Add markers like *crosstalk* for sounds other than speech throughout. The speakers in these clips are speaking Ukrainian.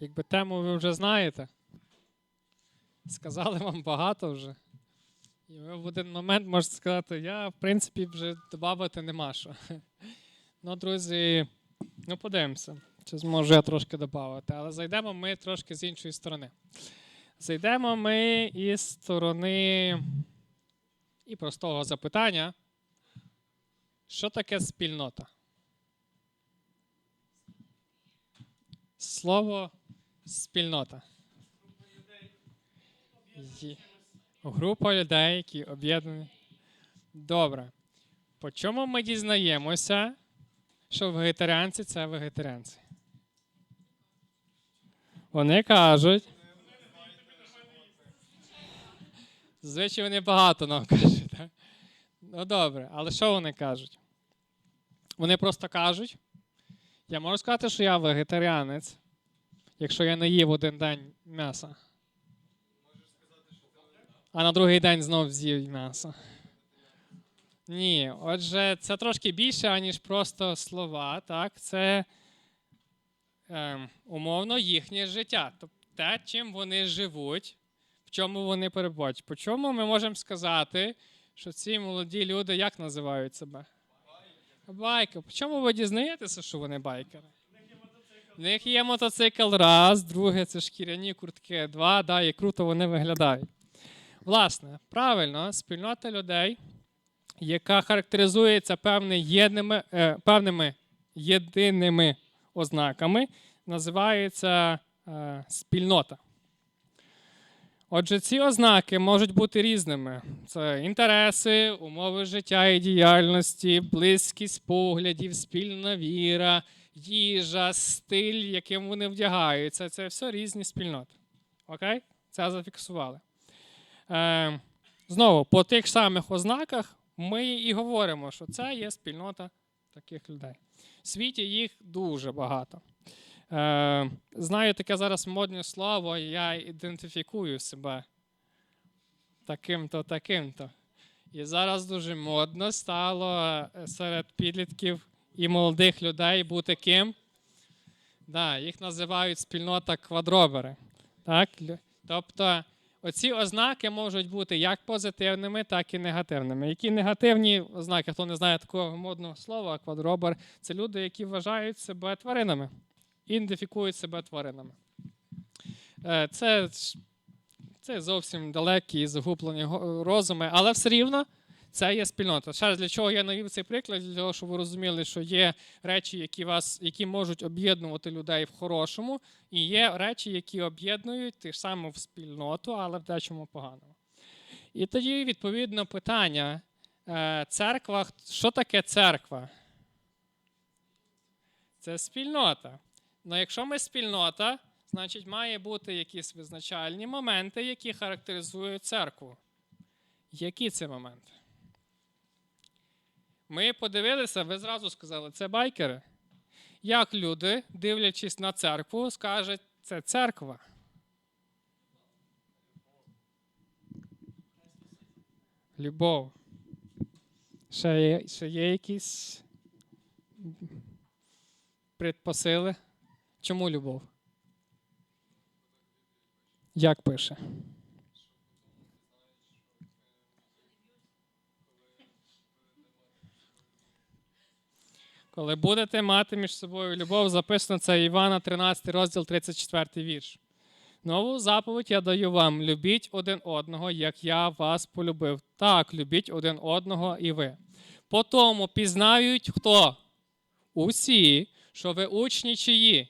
Якби тему ви вже знаєте. Сказали вам багато вже. І ви в один момент можете сказати, я, в принципі, вже додати нема що. *laughs* Ну, друзі, ну подивимося, чи зможу я трошки додати. Але зайдемо ми трошки з іншої сторони. Зайдемо ми із сторони і простого запитання. Що таке спільнота? Слово спільнота. Група людей, які об'єднані. Добре. По чому ми дізнаємося, що вегетаріанці це вегетаріанці? Вони кажуть. Звичайно, вони багато нам кажуть. Так? Ну добре, але що вони кажуть? Вони просто кажуть. Я можу сказати, що я вегетаріанець, якщо я не їв один день м'яса. А на другий день знов з'їв м'ясо. Ні, отже, це трошки більше, аніж просто слова. Так? Це ем, умовно їхнє життя. Тобто те, чим вони живуть, в чому вони перебувають. По чому ми можемо сказати, що ці молоді люди як називають себе? Байка. По чому ви дізнаєтеся, що вони байкери? В них є мотоцикл раз, друге це шкіряні куртки, два, да, і круто вони виглядають. Власне, правильно, спільнота людей, яка характеризується певни єдними, е, певними єдиними ознаками, називається е, спільнота. Отже, ці ознаки можуть бути різними: це інтереси, умови життя і діяльності, близькість поглядів, спільна віра, їжа, стиль, яким вони вдягаються. Це все різні спільноти. Окей? Це зафіксували. Е, знову, по тих самих ознаках ми і говоримо, що це є спільнота таких людей. В світі їх дуже багато. Е, знаю таке зараз модне слово, я ідентифікую себе таким-то, таким-то. І зараз дуже модно стало е, серед підлітків і молодих людей бути ким. Да, їх називають спільнота квадробери. Так? Тобто оці ознаки можуть бути як позитивними, так і негативними. Які негативні ознаки, хто не знає такого модного слова, квадробер, це люди, які вважають себе тваринами ідентифікують себе тваринами. Е, Це, це зовсім далекі і загублені розуми, але все рівно це є спільнота. Ще раз, для чого я навів цей приклад? Для того, щоб ви розуміли, що є речі, які, вас, які можуть об'єднувати людей в хорошому, і є речі, які об'єднують тих саму в спільноту, але в дечому поганому. І тоді, відповідно, питання: е, церква, що таке церква? Це спільнота. Ну, якщо ми спільнота, значить має бути якісь визначальні моменти, які характеризують церкву. Які це моменти? Ми подивилися, ви зразу сказали, це байкери. Як люди, дивлячись на церкву, скажуть, це церква. Любов. Ще є, ще є якісь предпосили? Чому любов? Як пише? Коли будете мати між собою любов, записано це Івана 13 розділ 34 вірш. Нову заповідь я даю вам: любіть один одного, як я вас полюбив. Так, любіть один одного і ви. По тому пізнають хто? Усі, що ви учні чиї?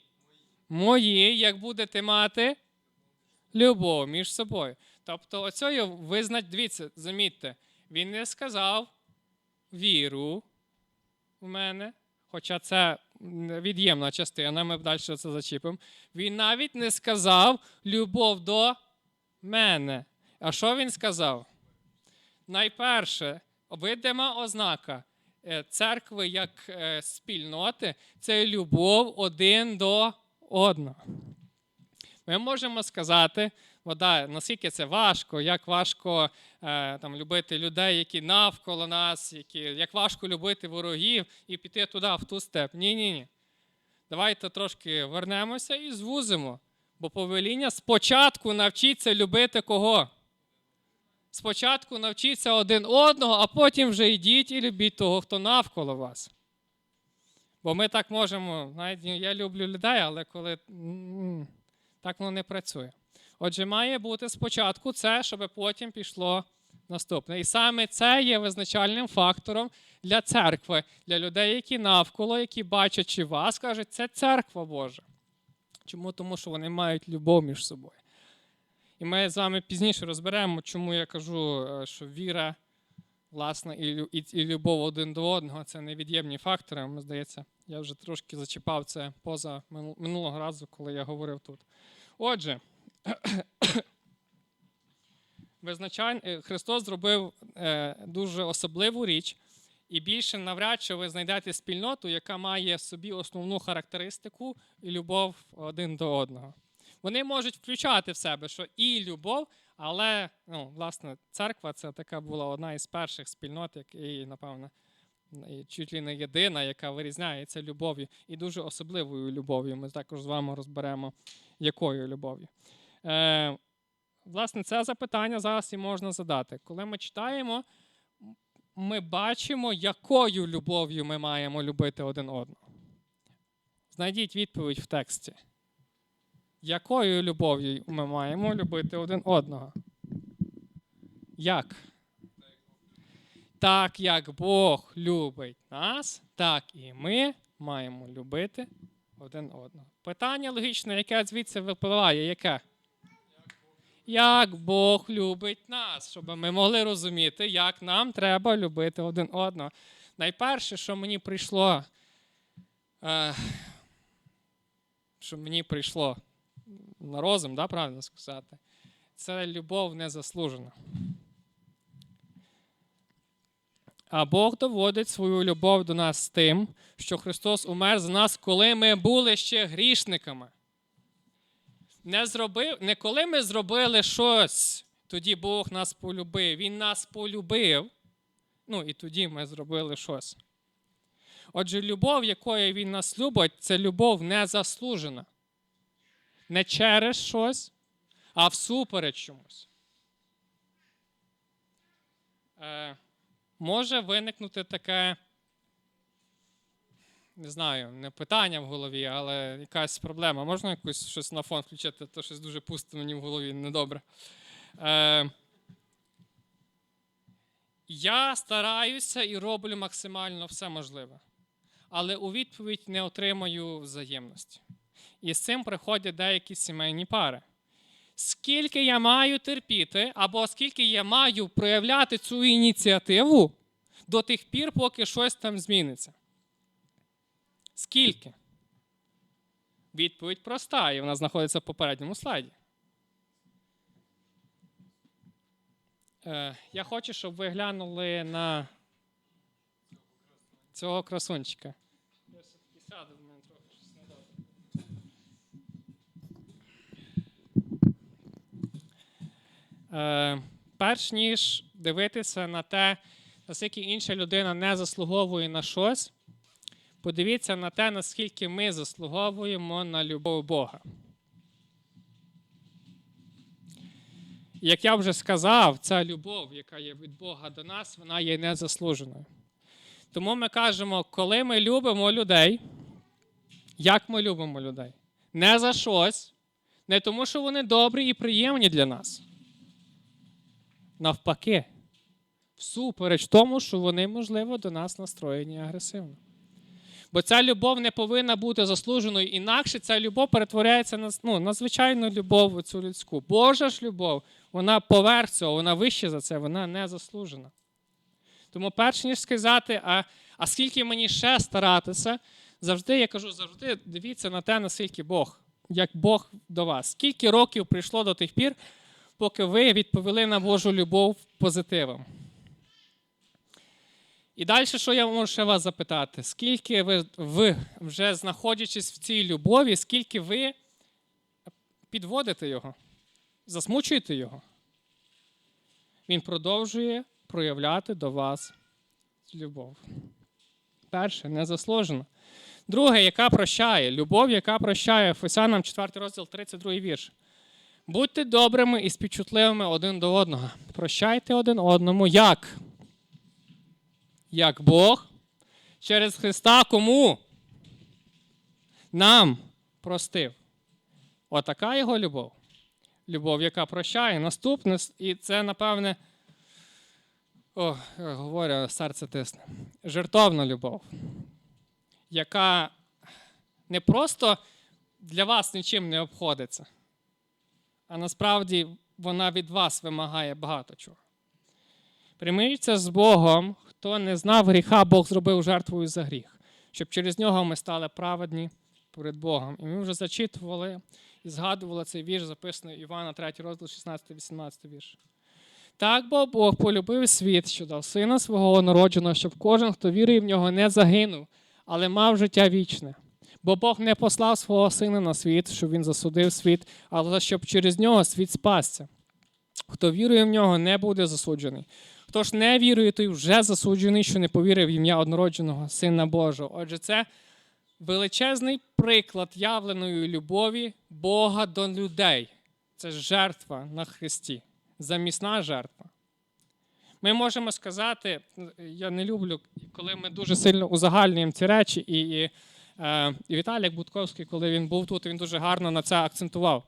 Мої, як будете мати любов між собою. Тобто, оцею визнать, дивіться, замітьте, він не сказав віру в мене, хоча це від'ємна частина, ми далі це зачіпимо. Він навіть не сказав любов до мене. А що він сказав? Найперше, видима ознака е, церкви як е, спільноти це любов один до одного. Ми можемо сказати, вода, наскільки це важко, як важко е, там, любити людей, які навколо нас, які, як важко любити ворогів і піти туди, в ту степ. Ні, ні, ні. Давайте трошки вернемося і звузимо. Бо повеління спочатку навчіться любити кого? Спочатку навчіться один одного, а потім вже йдіть і любіть того, хто навколо вас. Бо ми так можемо, знаєте, я люблю людей, але коли так воно не працює. Отже, має бути спочатку це, щоб потім пішло наступне. І саме це є визначальним фактором для церкви, для людей, які навколо, які бачачи вас, кажуть, це церква Божа. Чому? Тому що вони мають любов між собою. І ми з вами пізніше розберемо, чому я кажу, е, що віра, власне, і, лю- і, і любов один до одного це невід'ємні фактори. Мені здається, я вже трошки зачіпав це поза минулого разу, коли я говорив тут. Отже, *coughs* е, Христос зробив е, дуже особливу річ, і більше навряд чи ви знайдете спільноту, яка має собі основну характеристику і любов один до одного. Вони можуть включати в себе, що і любов, але ну, власне церква це така була одна із перших спільнот, і, напевно, чуть ли не єдина, яка вирізняється любов'ю і дуже особливою любов'ю. Ми також з вами розберемо, якою любов'ю. Е, власне, це запитання зараз і можна задати. Коли ми читаємо, ми бачимо, якою любов'ю ми маємо любити один одного. Знайдіть відповідь в тексті. Якою любов'ю ми маємо любити один одного? Як? Так як Бог любить нас, так і ми маємо любити один одного. Питання логічне, яке звідси випливає, яке? Як Бог любить нас, щоб ми могли розуміти, як нам треба любити один одного. Найперше, що мені прийшло, е, що мені прийшло на розум, да, правильно сказати, це любов незаслужена. А Бог доводить свою любов до нас тим, що Христос умер за нас, коли ми були ще грішниками. Не, зробив, не коли ми зробили щось, тоді Бог нас полюбив. Він нас полюбив. Ну і тоді ми зробили щось. Отже, любов, якою Він нас любить, це любов незаслужена. Не через щось, а всупереч чомусь. Е, може виникнути таке, не знаю, не питання в голові, але якась проблема. Можна якусь щось на фон включити, то щось дуже пусто мені в голові, недобре. Е, я стараюся і роблю максимально все можливе, але у відповідь не отримаю взаємності. І з цим приходять деякі сімейні пари. Скільки я маю терпіти, або скільки я маю проявляти цю ініціативу до тих пір, поки щось там зміниться? Скільки? Відповідь проста, і вона знаходиться в попередньому слайді. Е, я хочу, щоб ви глянули на цього красунчика. Е, перш ніж дивитися на те, наскільки інша людина не заслуговує на щось, подивіться на те, наскільки ми заслуговуємо на любов Бога. Як я вже сказав, ця любов, яка є від Бога до нас, вона є незаслуженою. Тому ми кажемо, коли ми любимо людей, як ми любимо людей? Не за щось, не тому, що вони добрі і приємні для нас. Навпаки, всупереч тому, що вони, можливо, до нас настроєні агресивно. Бо ця любов не повинна бути заслуженою, інакше ця любов перетворяється на, ну, на звичайну любов цю людську. Божа ж любов, вона поверх цього, вона вище за це, вона не заслужена. Тому, перш ніж сказати, а, а скільки мені ще старатися, завжди я кажу, завжди дивіться на те, наскільки Бог, як Бог до вас. Скільки років прийшло до тих пір, поки ви відповіли на Божу любов позитивом. І далі, що я можу ще вас запитати? Скільки ви, ви вже знаходячись в цій любові, скільки ви підводите його, засмучуєте його? Він продовжує проявляти до вас любов. Перше, незаслужено. Друге, яка прощає. Любов, яка прощає. Ефесянам 4 розділ, 32 вірш. Будьте добрими і співчутливими один до одного. Прощайте один одному. Як? Як Бог через Христа кому? Нам простив. Отака його любов. Любов, яка прощає. Наступне, і це, напевне, о, говорю, серце тисне. Жертовна любов, яка не просто для вас нічим не обходиться, а насправді вона від вас вимагає багато чого. Примиріться з Богом, хто не знав гріха, Бог зробив жертвою за гріх, щоб через нього ми стали праведні перед Богом. І ми вже зачитували і згадували цей вірш, записаний Івана 3 розділ 16-18 вірш. Так бо Бог полюбив світ, що дав сина свого народженого, щоб кожен, хто вірує в нього, не загинув, але мав життя вічне. Бо Бог не послав свого сина на світ, щоб він засудив світ, але щоб через нього світ спасся. Хто вірує в нього, не буде засуджений. Хто ж не вірує, той вже засуджений, що не повірив в ім'я однородженого Сина Божого. Отже, це величезний приклад явленої любові Бога до людей. Це жертва на Христі, замісна жертва. Ми можемо сказати, я не люблю, коли ми дуже сильно узагальнюємо ці речі, і, і, е, і Віталік Будковський, коли він був тут, він дуже гарно на це акцентував.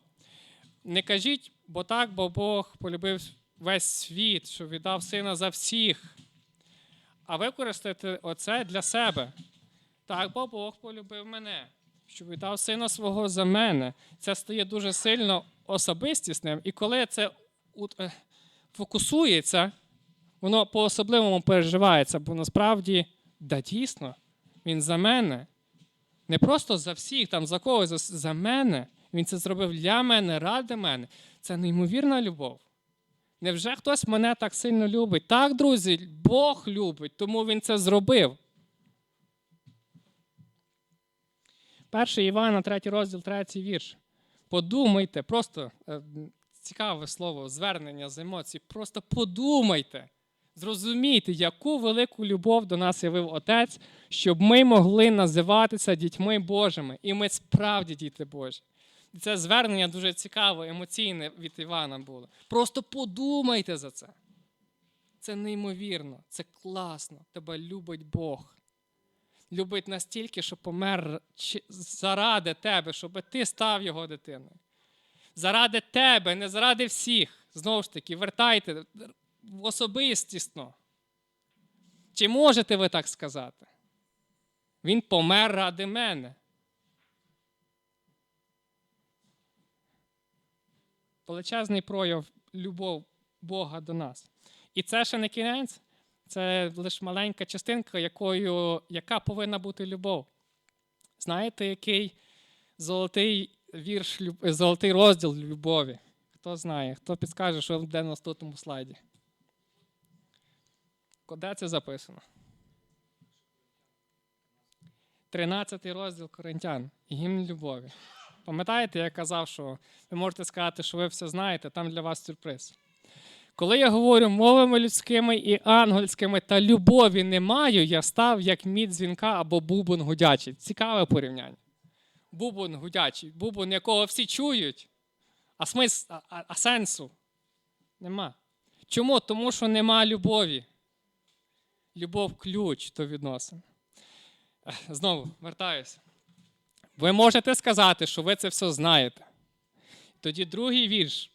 Не кажіть, бо так, бо Бог полюбив весь світ, що віддав сина за всіх. А використати оце для себе. Так, бо Бог полюбив мене, що віддав сина свого за мене. Це стає дуже сильно особистісним. І коли це е, фокусується, воно по-особливому переживається, бо насправді, да дійсно, він за мене. Не просто за всіх, там за когось, за, за мене. Він це зробив для мене, ради мене. Це неймовірна любов. Невже хтось мене так сильно любить? Так, друзі, Бог любить, тому він це зробив. Перший Івана, третій розділ, третій вірш. Подумайте, просто е, цікаве слово, звернення з емоцій. Просто подумайте, зрозумійте, яку велику любов до нас явив Отець, щоб ми могли називатися дітьми Божими. І ми справді діти Божі. Це звернення дуже цікаве, емоційне від Івана було. Просто подумайте за це. Це неймовірно, це класно. Тебе любить Бог. Любить настільки, що помер заради тебе, щоб ти став його дитиною. Заради тебе, не заради всіх. Знову ж таки, вертайте особистісно. Чи можете ви так сказати? Він помер ради мене. Величезний прояв любов Бога до нас. І це ще не кінець, це лише маленька частинка, якою, яка повинна бути любов. Знаєте, який золотий вірш, золотий розділ любові? Хто знає, хто підскаже, що де на наступному слайді? Де це записано? 13 розділ Коринтян. Гімн любові. Пам'ятаєте, я казав, що ви можете сказати, що ви все знаєте, там для вас сюрприз. Коли я говорю мовами людськими і ангельськими та любові не маю, я став як мід дзвінка або бубон гудячий. Цікаве порівняння. Бубон гудячий, бубон, якого всі чують, а смис, а, а, а сенсу нема. Чому? Тому що нема любові. Любов ключ до відносин. Знову вертаюся. Ви можете сказати, що ви це все знаєте. Тоді другий вірш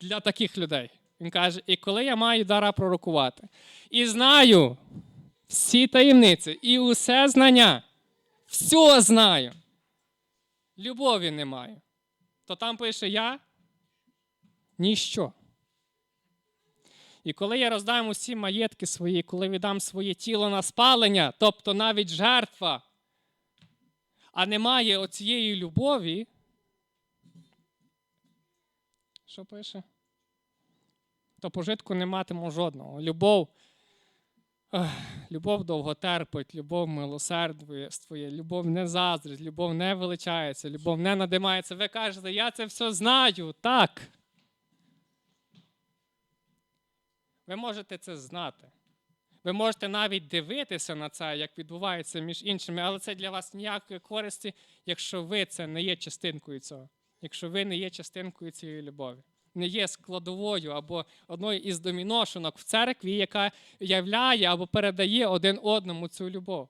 для таких людей. Він каже: І коли я маю дара пророкувати, і знаю всі таємниці, і усе знання, все знаю. Любові не маю. То там пише я ніщо. І коли я роздам усі маєтки свої, коли віддам своє тіло на спалення, тобто навіть жертва, а немає оцієї любові, що пише? То пожитку не матиму жодного. Любов, ех, любов довго терпить, любов милосердствує, любов не заздрить, любов не величається, любов не надимається. Ви кажете, я це все знаю. Так. Ви можете це знати. Ви можете навіть дивитися на це, як відбувається між іншими, але це для вас ніякої користі, якщо ви це не є частинкою цього, якщо ви не є частинкою цієї любові, не є складовою або одною із доміношинок в церкві, яка являє або передає один одному цю любов.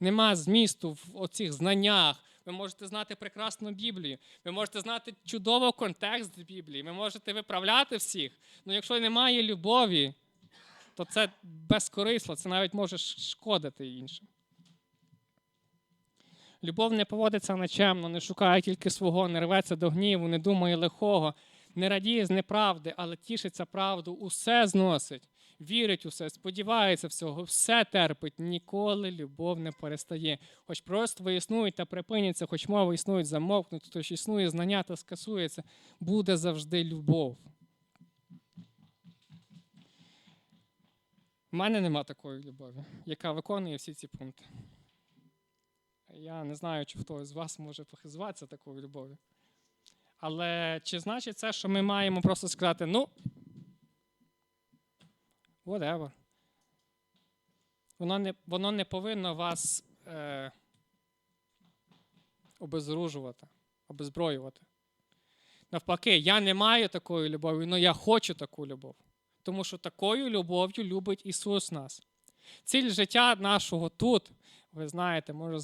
Нема змісту в оцих знаннях. Ви можете знати прекрасну Біблію, ви можете знати чудово контекст Біблії, ви можете виправляти всіх. Але якщо немає любові, то це безкорисло, це навіть може шкодити іншим. Любов не поводиться нечемно, не шукає тільки свого, не рветься до гніву, не думає лихого, не радіє з неправди, але тішиться правду, усе зносить, вірить у все, сподівається всього, все терпить, ніколи любов не перестає. Хоч просто існують та припиняться, хоч мови існують, замовкнуть, хоч існує знання та скасується, буде завжди любов. У мене нема такої любові, яка виконує всі ці пункти. Я не знаю, чи хтось з вас може похизуватися такою любов'ю. Але чи значить це, що ми маємо просто сказати, ну, whatever. Воно не, воно не повинно вас е, обезоружувати, обезброювати. Навпаки, я не маю такої любові, але я хочу таку любов. Тому що такою любов'ю любить Ісус нас. Ціль життя нашого тут, ви знаєте, може,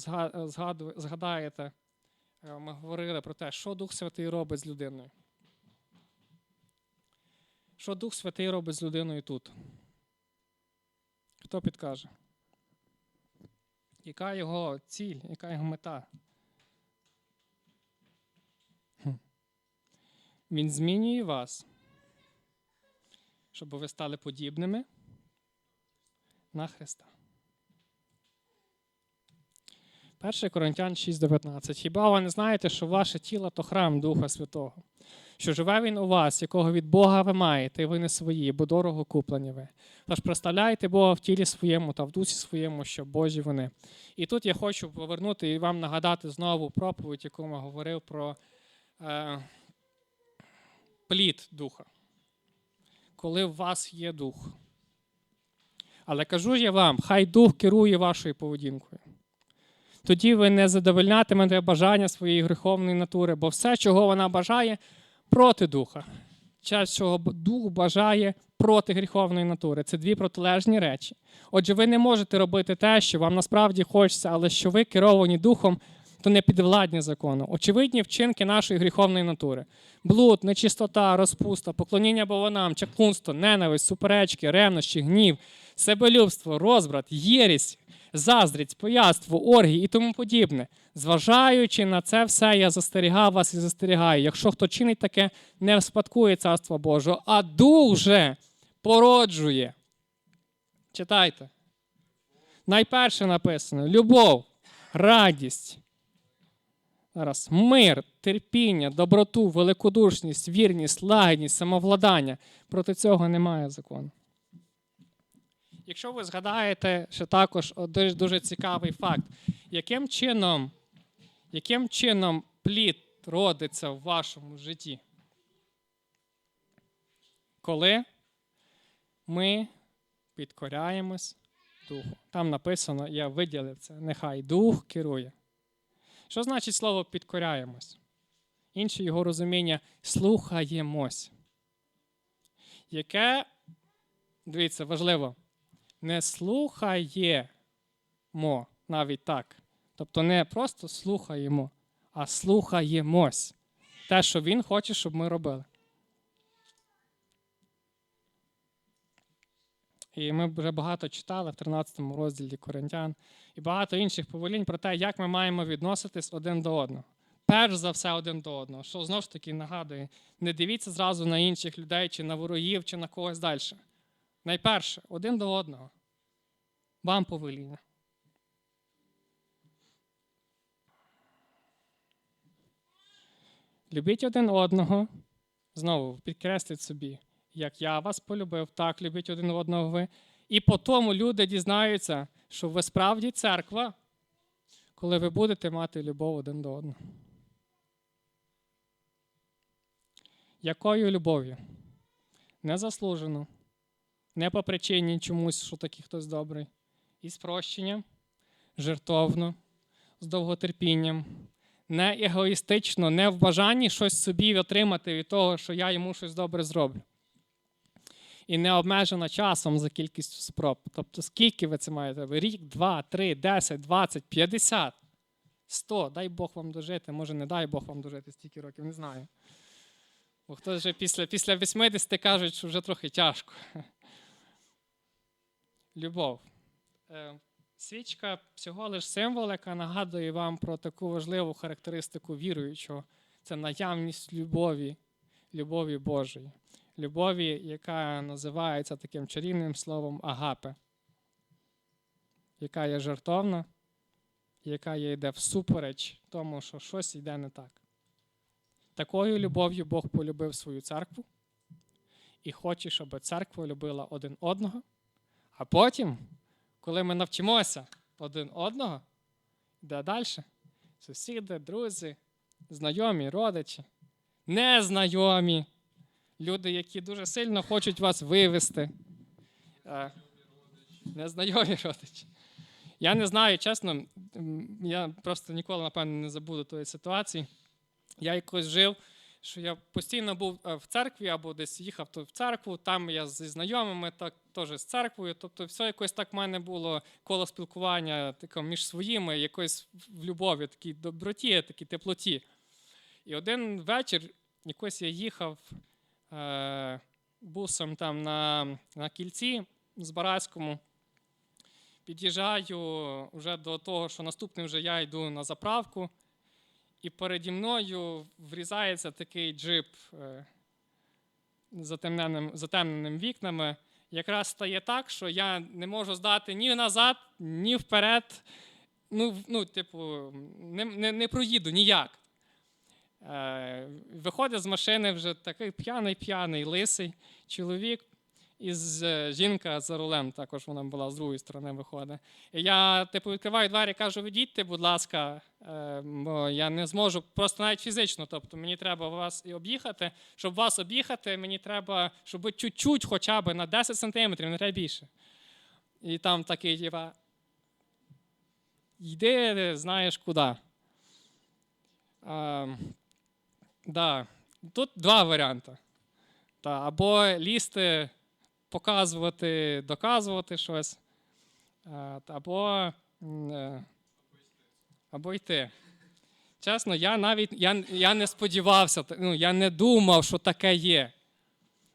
згадаєте, е, ми говорили про те, що Дух Святий робить з людиною. Що Дух Святий робить з людиною тут? Хто підкаже? Яка його ціль, яка його мета? Він змінює вас, щоб ви стали подібними на Христа. 1 Коринтян 6,19. Хіба ви не знаєте, що ваше тіло то храм Духа Святого, що живе він у вас, якого від Бога ви маєте, і ви не свої, бо дорого куплені ви. Тож представляйте Бога в тілі своєму та в дусі своєму, що Божі вони. І тут я хочу повернути і вам нагадати знову проповідь, яку я говорив про е, плід духа. Коли в вас є дух. Але кажу я вам, хай дух керує вашою поведінкою. Тоді ви не задовольнятимете бажання своєї гріховної натури, бо все, чого вона бажає, проти духа. Час, чого дух бажає проти гріховної натури. Це дві протилежні речі. Отже, ви не можете робити те, що вам насправді хочеться, але що ви керовані духом, то не підвладні закону. Очевидні вчинки нашої гріховної натури: блуд, нечистота, розпуста, поклоніння бовонам, чаклунство, ненависть, суперечки, ревнощі, гнів, себелюбство, розбрат, єрість, заздрість, пояство, оргії і тому подібне. Зважаючи на це все, я застерігав вас і застерігаю. Якщо хто чинить таке, не вспадкує царство Божого, а дух же породжує. Читайте. Найперше написано: любов, радість. Зараз мир, терпіння, доброту, великодушність, вірність, лагідність, самовладання. Проти цього немає закону. Якщо ви згадаєте, ще також дуже, дуже цікавий факт, яким чином, яким чином плід родиться в вашому житті? Коли ми підкоряємось Духу. Там написано, я виділив це, нехай Дух керує. Що значить слово підкоряємось? Інше його розуміння слухаємось. Яке, дивіться, важливо, не слухаємо навіть так. Тобто не просто слухаємо, а слухаємось. Те, що він хоче, щоб ми робили. І ми вже багато читали в 13 розділі Коринтян і багато інших повелінь про те, як ми маємо відноситись один до одного. Перш за все один до одного. Що знову ж таки нагадує, не дивіться зразу на інших людей, чи на ворогів, чи на когось далі. Найперше, один до одного. Вам повеління. Любіть один одного. Знову підкресліть собі, як я вас полюбив, так любіть один одного ви. І по тому люди дізнаються, що ви справді церква, коли ви будете мати любов один до одного. Якою любов'ю? Незаслужено, не по причині чомусь, що такий хтось добрий. І з прощенням, жертовно, з довготерпінням, не егоїстично, не в бажанні щось собі отримати від того, що я йому щось добре зроблю. І не обмежена часом за кількістю спроб. Тобто, скільки ви це маєте? Рік, два, три, десять, двадцять, п'ятдесят, сто. Дай Бог вам дожити. Може, не дай Бог вам дожити стільки років, не знаю. Бо хтось вже після, після 80 кажуть, що вже трохи тяжко. Любов. Е, Свічка всього лиш символ, яка нагадує вам про таку важливу характеристику віруючого. Це наявність любові, любові Божої. Любові, яка називається таким чарівним словом агапе, яка є жертовна, яка є йде всупереч тому, що щось йде не так. Такою любов'ю Бог полюбив свою церкву і хоче, щоб церква любила один одного. А потім, коли ми навчимося один одного, йде далі. Сусіди, друзі, знайомі, родичі, незнайомі, люди, які дуже сильно хочуть вас вивести. Е, Незнайомі родичі. Я не знаю, чесно, я просто ніколи, напевно, не забуду тої ситуації. Я якось жив, що я постійно був е, в церкві або десь їхав в церкву, там я зі знайомими, так теж з церквою. Тобто, все якось так в мене було коло спілкування таке, між своїми, якось в любові, такій доброті, такій теплоті. І один вечір якось я їхав бусом там на, на кільці з Барацькому. Під'їжджаю вже до того, що наступним вже я йду на заправку, і переді мною врізається такий джип е, з затемненим, затемненим вікнами. Якраз стає так, що я не можу здати ні назад, ні вперед. Ну, ну типу, не, не, не проїду ніяк. Е, виходить з машини вже такий п'яний, п'яний, лисий чоловік. І е, жінка за рулем, також вона була з другої сторони виходить. І я типу відкриваю двері, кажу, відійдьте, будь ласка, е, бо я не зможу просто навіть фізично. Тобто мені треба вас і об'їхати. Щоб вас об'їхати, мені треба, щоб ви чуть-чуть хоча б на 10 сантиметрів, не треба більше. І там такий, типа, йди, знаєш куди. Да. Тут два варіанти. Та, або лізти, показувати, доказувати щось, або, е, або йти. Чесно, я навіть я, я не сподівався, ну, я не думав, що таке є.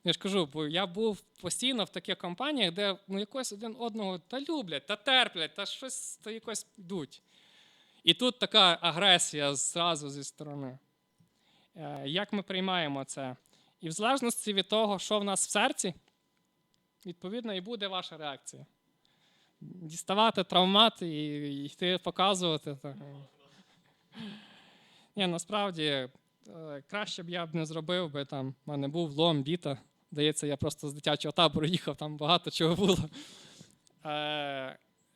Я ж кажу, бо я був постійно в таких компаніях, де ну, якось один одного та люблять, та терплять, та щось та якось йдуть. І тут така агресія зразу зі сторони. Е, Як ми приймаємо це? І в залежності від того, що в нас в серці, відповідно, і буде ваша реакція. Діставати травмат і йти показувати. Ні, насправді, е, краще б я б не зробив, би там в мене був лом, біта. Здається, я просто з дитячого табору їхав, там багато чого було.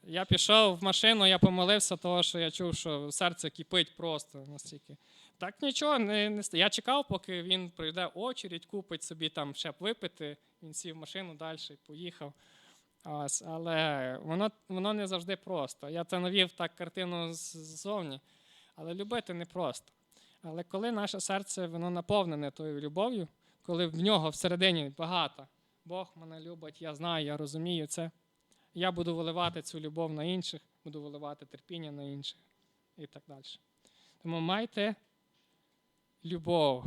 Я пішов в машину, я помолився, того, що я чув, що серце кипить просто настільки. Так нічого, не, не я чекав, поки він пройде очередь, купить собі там ще б випити. Він сів в машину далі поїхав. Ось, але воно, воно не завжди просто. Я це навів так картину ззовні. Але любити непросто. Але коли наше серце воно наповнене тою любов'ю, коли в нього всередині багато, Бог мене любить, я знаю, я розумію це. Я буду виливати цю любов на інших, буду виливати терпіння на інших і так далі. Тому майте любов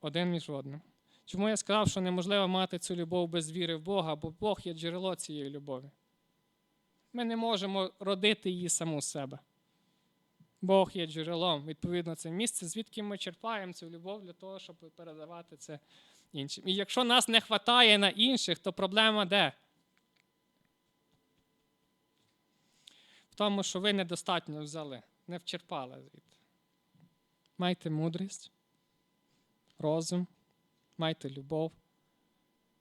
один між одним. Чому я сказав, що неможливо мати цю любов без віри в Бога, бо Бог є джерело цієї любові. Ми не можемо родити її саму себе. Бог є джерелом. Відповідно, це місце, звідки ми черпаємо цю любов для того, щоб передавати це іншим. І якщо нас не вистачає на інших, то проблема де? Тому, що ви недостатньо взяли, не вчерпали звідти. Майте мудрість, розум, майте любов,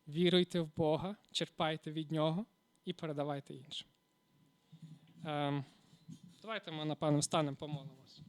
віруйте в Бога, черпайте від Нього і передавайте іншим. Ем, давайте ми, напевно, встанемо, помолимося.